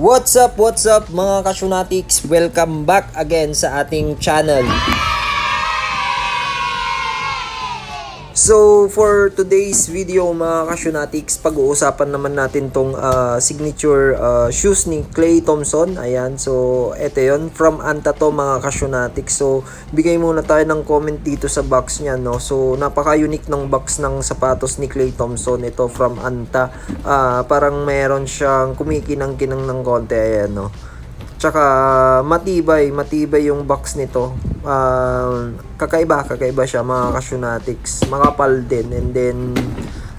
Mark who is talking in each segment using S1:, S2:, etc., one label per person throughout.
S1: What's up, what's up mga kasyonatics? Welcome back again sa ating channel. So, for today's video mga kasyonatics, pag-uusapan naman natin tong ah, signature ah, shoes ni Clay Thompson. Ayan, so eto yon from Anta to mga kasyonatics. So, bigay muna tayo ng comment dito sa box niya, no? So, napaka-unique ng box ng sapatos ni Clay Thompson. Ito from Anta. Ah, parang meron siyang kumikinang-kinang ng konti, ayan, no? Tsaka matibay, matibay yung box nito. Um, kakaiba, kakaiba siya mga kasyonatics. Makapal din and then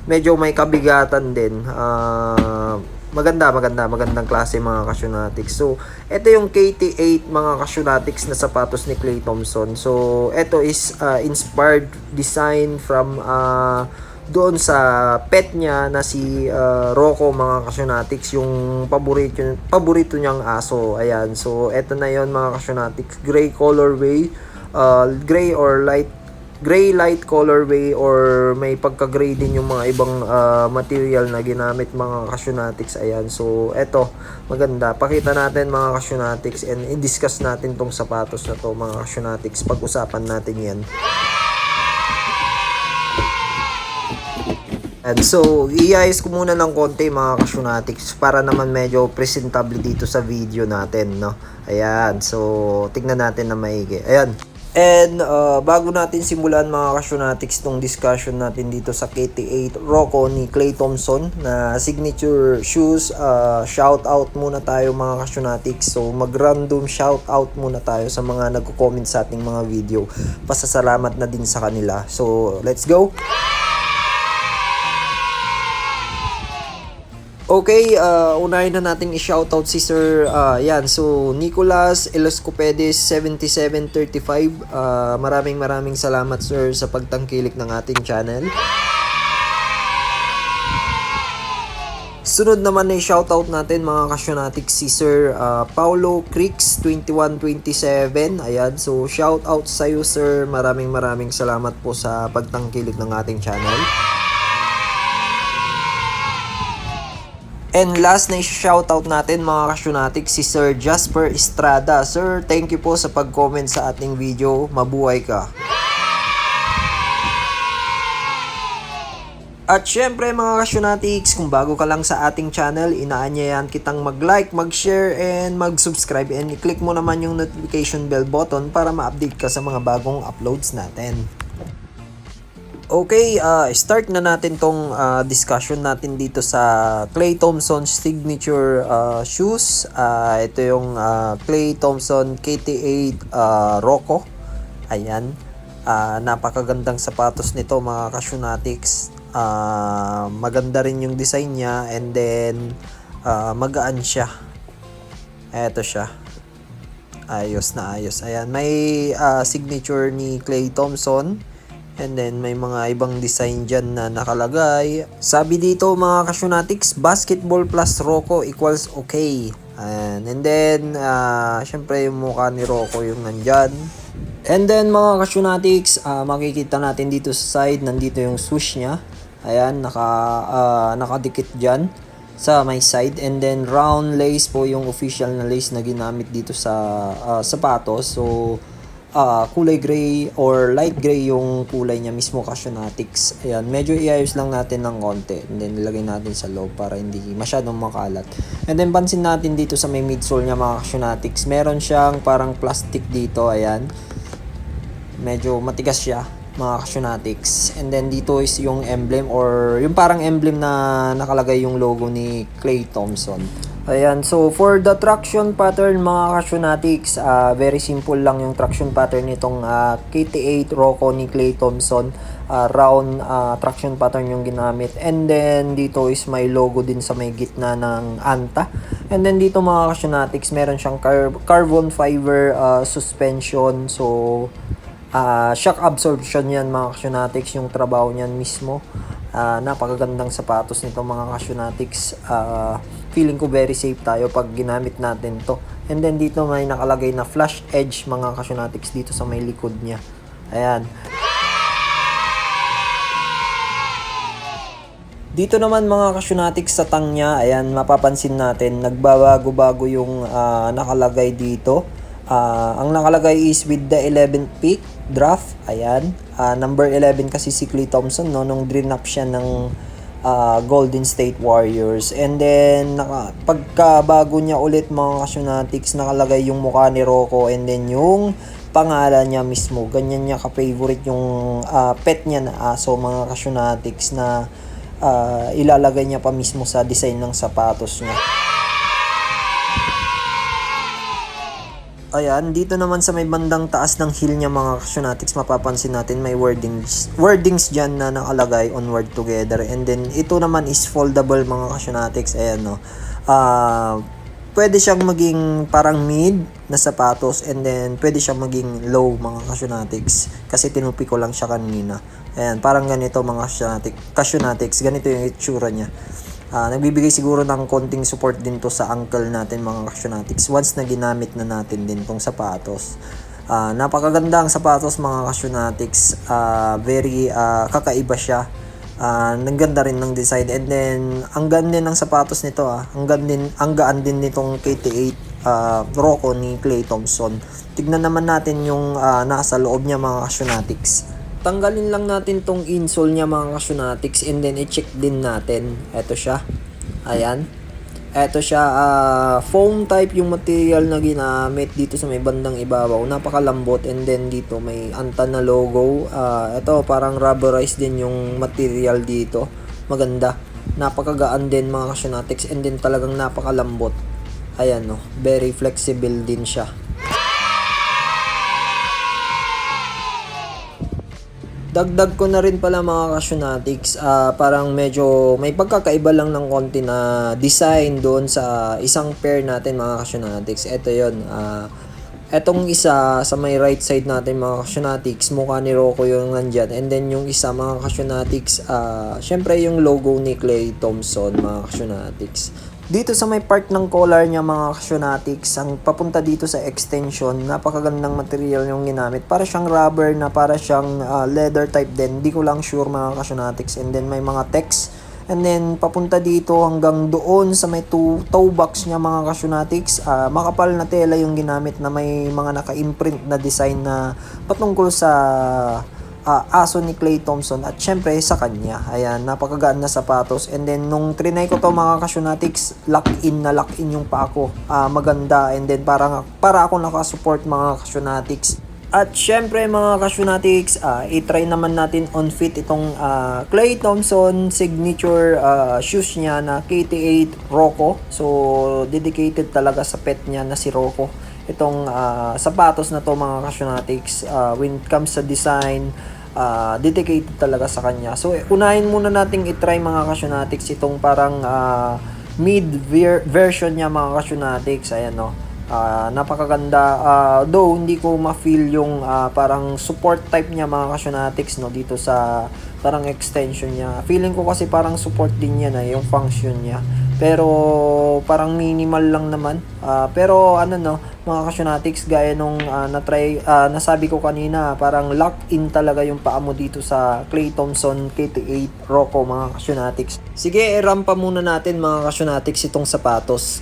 S1: medyo may kabigatan din. Ah, maganda, maganda, magandang klase mga kasyonatics. So, ito yung KT8 mga kasyonatics na sapatos ni Clay Thompson. So, ito is ah, inspired design from ah, doon sa pet niya na si uh, Rocco mga kasyonatics yung paborito paborito niyang aso. Ayan so eto na yon mga kasyonatics gray colorway uh, gray or light gray light colorway or may pagka-gray din yung mga ibang uh, material na ginamit mga kasyonatics ayan so eto maganda. Pakita natin mga kasyonatics and i-discuss natin tong sapatos na to mga kasyonatics pag-usapan natin yan And so, iayos ko muna ng konti mga kasyonatics para naman medyo presentable dito sa video natin, no? Ayan, so, tignan natin na maigi. Ayan. And uh, bago natin simulan mga kasyonatics tong discussion natin dito sa KT8 Rocco ni Clay Thompson na signature shoes, uh, shout out muna tayo mga kasyonatics. So mag-random shout out muna tayo sa mga nagko-comment sa ating mga video. Pasasalamat na din sa kanila. So let's go! Okay, uh, unahin na nating i-shoutout si Sir, uh, yan, so Nicolas Eloscopedes 7735. Uh, maraming maraming salamat Sir sa pagtangkilik ng ating channel. Sunod naman na i-shoutout natin mga kasyonatics si Sir uh, Paulo Creeks 2127. Ayan, so shoutout sa iyo Sir. Maraming maraming salamat po sa pagtangkilik ng ating channel. And last na i-shoutout natin mga kasyonatics si Sir Jasper Estrada. Sir, thank you po sa pag-comment sa ating video. Mabuhay ka. At syempre mga kasyonatics, kung bago ka lang sa ating channel, inaanyayan kitang mag-like, mag-share, and mag-subscribe. And i-click mo naman yung notification bell button para ma-update ka sa mga bagong uploads natin. Okay, uh, start na natin tong uh, discussion natin dito sa Clay Thompson signature uh, shoes. Uh, ito yung uh, Clay Thompson KT8 uh, Rocco. Ayan. Uh, napakagandang sapatos nito mga kasyonatics. Uh, maganda rin yung design niya and then uh, magaan siya. Ito siya. Ayos na ayos. Ayan, may uh, signature ni Clay Thompson. And then may mga ibang design dyan na nakalagay. Sabi dito mga kasyonatics, basketball plus Rocco equals okay. And, and then, uh, syempre yung mukha ni Rocco yung nandyan. And then mga kasyonatics, uh, makikita natin dito sa side, nandito yung swoosh niya. Ayan, naka, uh, nakadikit dyan sa may side. And then round lace po yung official na lace na ginamit dito sa uh, sapatos. So, uh, kulay gray or light gray yung kulay niya mismo Casionatics. Ayan, medyo iayos lang natin ng konti and then nilagay natin sa loob para hindi masyadong makalat. And then pansin natin dito sa may midsole niya mga Casionatics, meron siyang parang plastic dito, ayan. Medyo matigas siya mga Casionatics. And then dito is yung emblem or yung parang emblem na nakalagay yung logo ni Clay Thompson. Ayan, so for the traction pattern mga kasyonatics, uh, very simple lang yung traction pattern nitong uh, KT8 Rocco ni Clay Thompson. Uh, round uh, traction pattern yung ginamit. And then dito is may logo din sa may gitna ng Anta. And then dito mga kasyonatics, meron siyang car carbon fiber uh, suspension. So uh, shock absorption yan mga kasyonatics, yung trabaho niyan mismo. Uh, napakagandang sapatos nito mga kasyonatics. Uh, feeling ko very safe tayo pag ginamit natin to. And then dito may nakalagay na flash edge mga kasyonatics dito sa may likod niya. Ayan. Dito naman mga kasyonatics sa tang niya, ayan, mapapansin natin, nagbabago-bago yung ah, nakalagay dito. Ah, ang nakalagay is with the 11th pick draft, ayan. Ah, number 11 kasi si Klay Thompson, no, nung drinap siya ng ah, Golden State Warriors. And then, naka, pagkabago niya ulit mga kasyonatics, nakalagay yung mukha ni Rocco and then yung pangalan niya mismo. Ganyan niya ka-favorite yung ah, pet niya na aso mga kasyonatics na ah, ilalagay niya pa mismo sa design ng sapatos niya. Ayan, dito naman sa may bandang taas ng heel niya mga kasyonatics, mapapansin natin may wordings, wordings dyan na nakalagay onward together. And then, ito naman is foldable mga kasyonatics. Ayan, no. Ah, pwede siyang maging parang mid na sapatos and then pwede siyang maging low mga kasyonatics kasi tinupi ko lang siya kanina. Ayan, parang ganito mga kasyonatics ganito yung itsura niya. Ah, nagbibigay siguro ng konting support din to sa ankle natin mga kasyonatics once na ginamit na natin din tong sapatos. Ah, napakaganda ang sapatos mga kasyonatics. Ah, very ah, kakaiba siya. Ah, ang ganda rin ng design and then ang ganda din ng sapatos nito ah. Ang din ang gaan din nitong KT8 ah, Rocco ni Clay Thompson. Tignan naman natin yung ah, nasa loob niya mga kasyonatics. Tanggalin lang natin tong insole niya mga kasyonatics and then i-check din natin. Ito siya. Ayan. Ito siya, ah, foam type yung material na ginamit dito sa may bandang ibabaw. Napakalambot and then dito may Antan na logo. Ah, ito parang rubberized din yung material dito. Maganda. Napakagaan din mga kasyonatics and then talagang napakalambot. Ayan no, very flexible din siya. Dagdag ko na rin pala mga kasyonatics, ah, parang medyo may pagkakaiba lang ng konti na design doon sa isang pair natin mga kasyonatics. Ito yon ah, etong isa sa may right side natin mga kasyonatics, mukha ni Rocco yung nandyan. And then yung isa mga kasyonatics, ah, syempre yung logo ni Clay Thompson mga kasyonatics. Dito sa may part ng collar niya mga kasyonatics, ang papunta dito sa extension, napakagandang material yung ginamit. Para siyang rubber na para siyang ah, leather type din. Di ko lang sure mga kasyonatics. And then may mga text. And then papunta dito hanggang doon sa may two, toe box niya mga kasyonatics. ah, makapal na tela yung ginamit na may mga naka-imprint na design na patungkol sa ah, aso ni Clay Thompson at syempre sa kanya. Ayan, napakagaan na sapatos. And then nung trinay ko to mga kasyonatics, lock in na lock in yung pa ako. Ah, maganda and then parang para ako nakasupport mga kasyonatics. At syempre mga kasyonatics, ah, i-try naman natin on fit itong ah, Clay Thompson signature ah, shoes niya na KT8 Rocco. So dedicated talaga sa pet niya na si Rocco itong ah, sapatos na to mga kasyonatics uh, when it comes sa design ah, dedicated talaga sa kanya. So eh, unahin muna nating itry mga kasyonatics itong parang ah, mid ver- version niya mga kasyonatics ayan no? Ah, napakaganda. Ah, though hindi ko ma-feel yung ah, parang support type niya mga kasyonatics no? Dito sa parang extension niya. Feeling ko kasi parang support din yan eh, yung function niya pero parang minimal lang naman. Ah, pero ano no mga kasyonatics gaya nung ah, na-try ah, nasabi ko kanina parang lock in talaga yung paa mo dito sa Clay Thompson KT8 Rocco mga kasyonatics sige irampa muna natin mga kasyonatics itong sapatos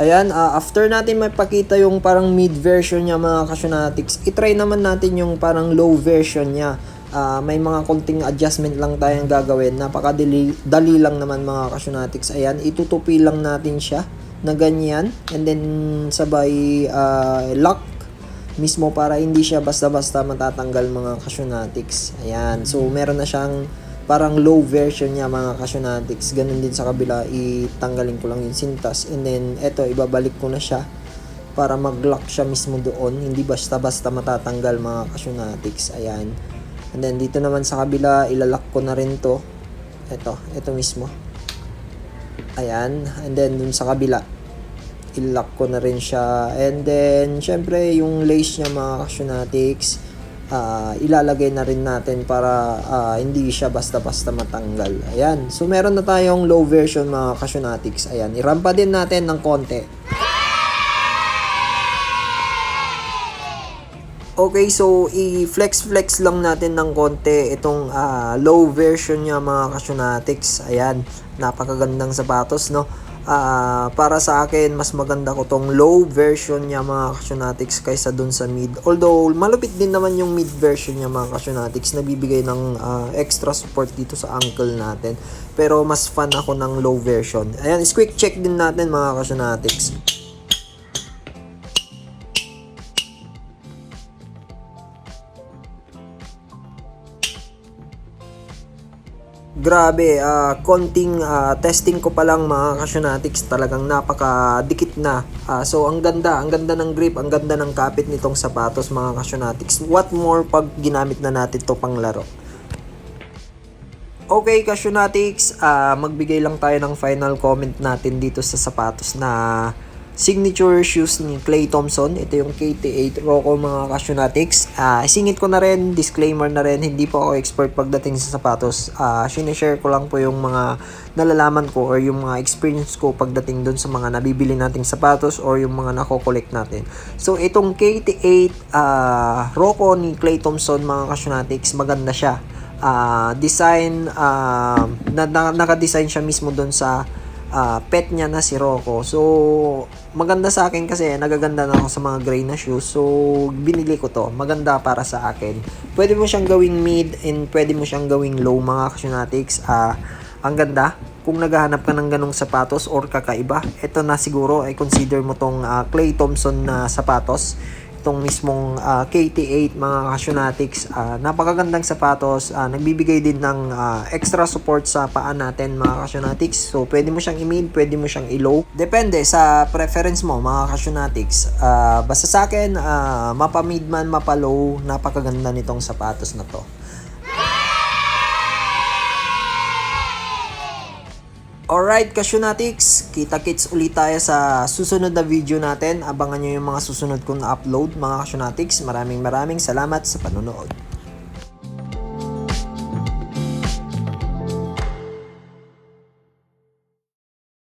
S1: Ayan, ah, after natin mapakita yung parang mid version niya mga kasyonatics, itry naman natin yung parang low version niya. Ah, may mga konting adjustment lang tayong gagawin. Napakadali dali lang naman mga kasyonatics. Ayan, itutupi lang natin siya na ganyan. And then sabay ah, lock mismo para hindi siya basta-basta matatanggal mga kasyonatics. Ayan, so meron na siyang parang low version niya mga kasyonatics. Ganun din sa kabila, itanggalin ko lang yung sintas. And then, eto, ibabalik ko na siya. para mag-lock siya mismo doon. Hindi basta-basta matatanggal mga kasyonatics. Ayan. And then dito naman sa kabila, ilalak ko na rin to. Ito, ito mismo. Ayan. And then dun sa kabila, ilock ko na rin siya. And then, syempre, yung lace niya mga kasyonatics, ah, ilalagay na rin natin para ah, hindi siya basta-basta matanggal. Ayan. So, meron na tayong low version mga kasyonatics. Ayan. Irampa din natin ng konti. Okay, so i-flex-flex lang natin ng konti itong ah, low version niya mga kasyonatics. Ayan, napakagandang sapatos, no? Ah, para sa akin, mas maganda ko tong low version niya mga kasyonatics kaysa dun sa mid. Although, malupit din naman yung mid version niya mga kasyonatics. Nabibigay ng ah, extra support dito sa ankle natin. Pero mas fan ako ng low version. Ayan, quick check din natin mga kasyonatics. Grabe, ah konting ah, testing ko pa lang mga kasyonatics talagang napakadikit na. Ah, so ang ganda, ang ganda ng grip, ang ganda ng kapit nitong sapatos mga kasyonatics. What more pag ginamit na natin to pang laro. Okay, Kasyonatics, ah magbigay lang tayo ng final comment natin dito sa sapatos na signature shoes ni Clay Thompson. Ito yung KT8 Rocco mga Kasyonatics. Ah isingit ko na rin, disclaimer na rin, hindi po ako expert pagdating sa sapatos. Ah sinishare ko lang po yung mga nalalaman ko or yung mga experience ko pagdating dun sa mga nabibili nating sapatos or yung mga nako-collect natin. So itong KT8 ah Rocco ni Clay Thompson mga Kasyonatics, maganda siya ah design ah, na, na, naka-design siya mismo doon sa ah, pet niya na si Rocco. So maganda sa akin kasi nagaganda na ako sa mga gray na shoes. So binili ko to. Maganda para sa akin. Pwede mo siyang gawing mid and pwede mo siyang gawing low mga kasyonatics. Ah ang ganda. Kung naghahanap ka ng ganong sapatos or kakaiba, ito na siguro ay consider mo tong ah, Clay Thompson na sapatos itong mismong ah, KT8 mga kasyonatics ah, napakagandang sapatos. Ah, nagbibigay din ng ah, extra support sa paa natin mga kasyonatics so pwede mo siyang i-mid pwede mo siyang i-low. Depende sa preference mo mga kasyonatics Ah, basta sa akin ah, mapa mid man mapa low napakaganda nitong sapatos na to Alright, Kasyonatics, kita-kits ulit tayo sa susunod na video natin. Abangan nyo yung mga susunod kong na-upload, mga Kasyonatics. Maraming maraming salamat sa panonood.